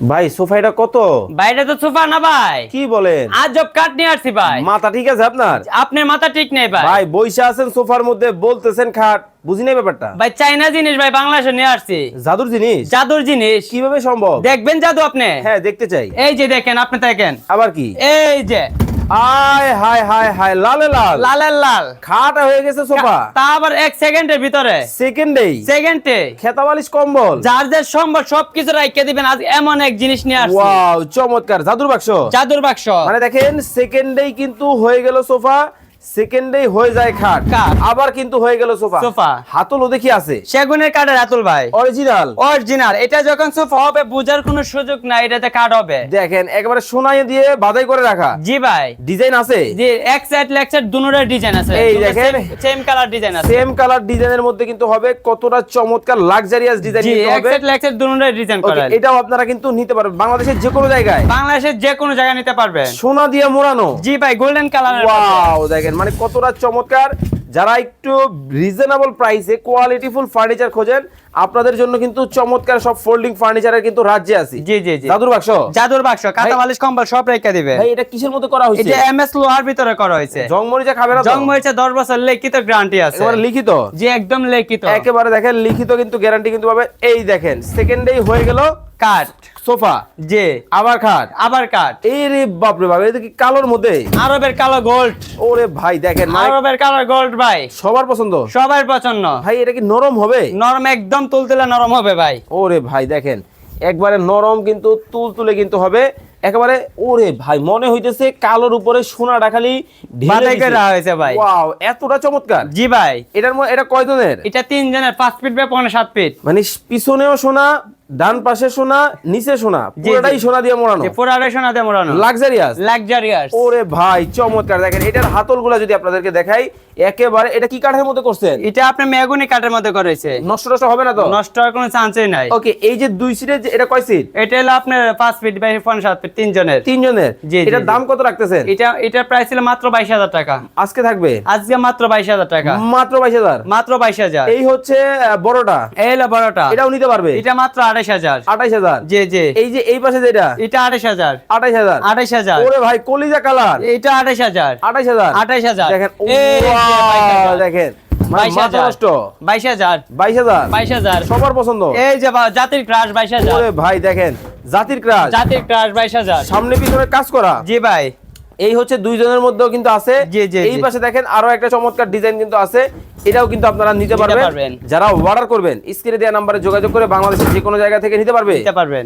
ভাই সোফা এটা কত বাইরে তো সোফা না ভাই। কি বলেন? আজব কাট নিয়ে আসছি ভাই। মাথা ঠিক আছে আপনার? আপনার মাথা ঠিক নেই ভাই। ভাই বইসা আছেন সোফার মধ্যে বলতেছেন খাট। বুঝি নাই ব্যাপারটা? ভাই চাইনা জিনিস ভাই বাংলাদেশে নিয়ে আসছি। জাদুর জিনিস? জাদুর জিনিস। কীভাবে সম্ভব? দেখবেন জাদু আপনি? হ্যাঁ দেখতে চাই। এই যে দেখেন আপনি দেখেন। আবার কি? এই যে। আয় হায় হায় হায় লালে লাল। লালের লাল। খাটা হয়ে গেছে সোফা। তা আবার এক সেকেন্ডের ভিতরে। সেকেন্ডেই। সেকেন্ডে। খেতাবালিশ কম্বল। যার যে সম্ভব সবকিছু রাইকে দিবেন আজ এমন এক জিনিস নিয়ে আসছি। ওয়াও চমৎকার। জাদুর বাক্স। জাদুর বাক্স। মানে দেখেন সেকেন্ডেই কিন্তু হয়ে গেল সোফা। সেকেন্ডেই হয়ে যায় খাট। আবার কিন্তু হয়ে গেল সোফা। সোফা। হাতলও দেখি আছে। সেগুনের কাঠের আতুল ভাই। অরিজিনাল অরিজিনাল এটা যখন সোফা হবে বুঝার কোনো সুযোগ নাই এটাতে কাঠ হবে। দেখেন একেবারে সোনাই দিয়ে বাধাই করে রাখা। জি ভাই। ডিজাইন আছে? যে এক সাইড লেগ সাইড ডিজাইন আছে। এই দেখেন। সেম কালার ডিজাইন আছে। সেম কালার ডিজাইনের মধ্যে কিন্তু হবে কতটা চমৎকার লাক্সারিয়াস ডিজাইন জি কিন্তু এক সাইড লেগ সাইড ডিজাইন করেন এটাও আপনারা কিন্তু নিতে পারবেন। বাংলাদেশের যে কোনো জায়গায়। বাংলাদেশের যে কোনো জায়গায় নিতে পারবেন। সোনা দিয়ে মোড়ানো। জি ভাই গোল্ডেন কালার ওয়াও দেখেন মানে কতটা চমৎকার? যারা একটু রিজনেবল প্রাইসে কোয়ালিটিফুল ফার্নিচার খোঁজেন আপনাদের জন্য কিন্তু চমৎকার সব ফোল্ডিং ফার্নিচারের কিন্তু রাজ্যে আছে। জি জি জি। জাদুর বাক্স? জাদুর বাক্স কাঁথা বালিশ কম্বল সব রেখে দিবে। ভাই এটা কিসের মধ্যে করা হয়েছে? এটা এমএস লোহার ভিতরে করা হয়েছে। জংমরিচা খাবে না তো? জং মরিচে 10 বছর লিখিত গ্যারান্টি আছে। একেবারে লিখিত? জি একদম লিখিত। একেবারে দেখেন লিখিত কিন্তু গ্যারান্টি কিন্তু পাবে। এই দেখেন সেকেন্ডেই হয়ে গেল কাঠ। সোফা। জি। আবার খাট আবার কাঠ। এই রে বাপরে বাপ এটা কি কালোর মধ্যে? আরবের কালো গোল্ড ওরে ভাই দেখেন আরবের কালো গোল্ড ভাই। সবার পছন্দ? সবার পছন্দ। ভাই এটা কি নরম হবে? নরম একদম তুলতুলে নরম হবে ভাই। ওরে ভাই দেখেন একবারে নরম কিন্তু তুল তুলে কিন্তু হবে। একেবারে ওরে ভাই মনে হইতেছে কালোর উপরে সোনা ডাকালি বাদাই করে হয়েছে ভাই। ওয়াও এতটা চমৎকার। জি ভাই। এটার এটা কয়জনের? এটা তিন জনের পাঁচ ফিট বা পনেরো সাত ফিট। মানে পিছনেও সোনা ডান পাশে সোনা নিচে সোনা পুরোটাই সোনা দিয়ে মোড়ানো। যে পুরো রেশনাতে মোড়ানো। লাক্সারিয়াস লাক্সারিয়াস ওরে ভাই চমৎকার। দেখেন এটার হাতলগুলা যদি আপনাদেরকে দেখাই একেবারে এটা কি কাঠের মধ্যে করছেন? এটা আপনার মেগুনি কাঠের মধ্যে করেছে। নষ্ট নষ্ট হবে না তো? নষ্ট হওয়ার কোনো চান্সই নাই। ওকে এই যে দুই সিটের এটা কয় সিট এটা হলো আপনার পাঁচ ফিট বাই পনেরো সাত ফিট তিন জনের তিনজনের? জি, জি, এটার দাম কত রাখতেছেন? এটা এটার প্রাইস ছিল মাত্র বাইশ হাজার টাকা। আজকে থাকবে? আজকে মাত্র বাইশ হাজার টাকা। মাত্র বাইশ হাজার? মাত্র বাইশ হাজার। এই হচ্ছে বড়টা। এই হলো বড়টা। এটাও নিতে পারবে? এটা মাত্র আঠাশ হাজার। হাজার? জি জি। এই যে এই পাশে যেটা? এটা আঠাশ হাজার। হাজার? আঠাশ হাজার। ওরে ভাই কলিজা কালার। এটা আঠাশ হাজার। আঠাইশ হাজার? আঠাশ হাজার। দেখেন বাইশ হাজার। দেখেন। বাইশ হাজার। নষ্ট। বাইশ হাজার। বাইশ হাজার? বাইশ হাজার। সবার পছন্দ। এই যে জাতির ক্রাশ বাইশ হাজার। ভাই দেখেন জাতির ক্রাশ জাতির ক্রাশ বাইশ হাজার। সামনে পিছনে কাজ করা। জি ভাই। এই হচ্ছে দুইজনের মধ্যেও কিন্তু আছে। এই পাশে দেখেন আরও একটা চমৎকার ডিজাইন কিন্তু আছে। এটাও কিন্তু আপনারা নিতে পারবেন। যারা অর্ডার করবেন স্ক্রিনে দেওয়া নাম্বারে যোগাযোগ করে বাংলাদেশের যে কোনো জায়গা থেকে নিতে পারবে। নিতে পারবেন।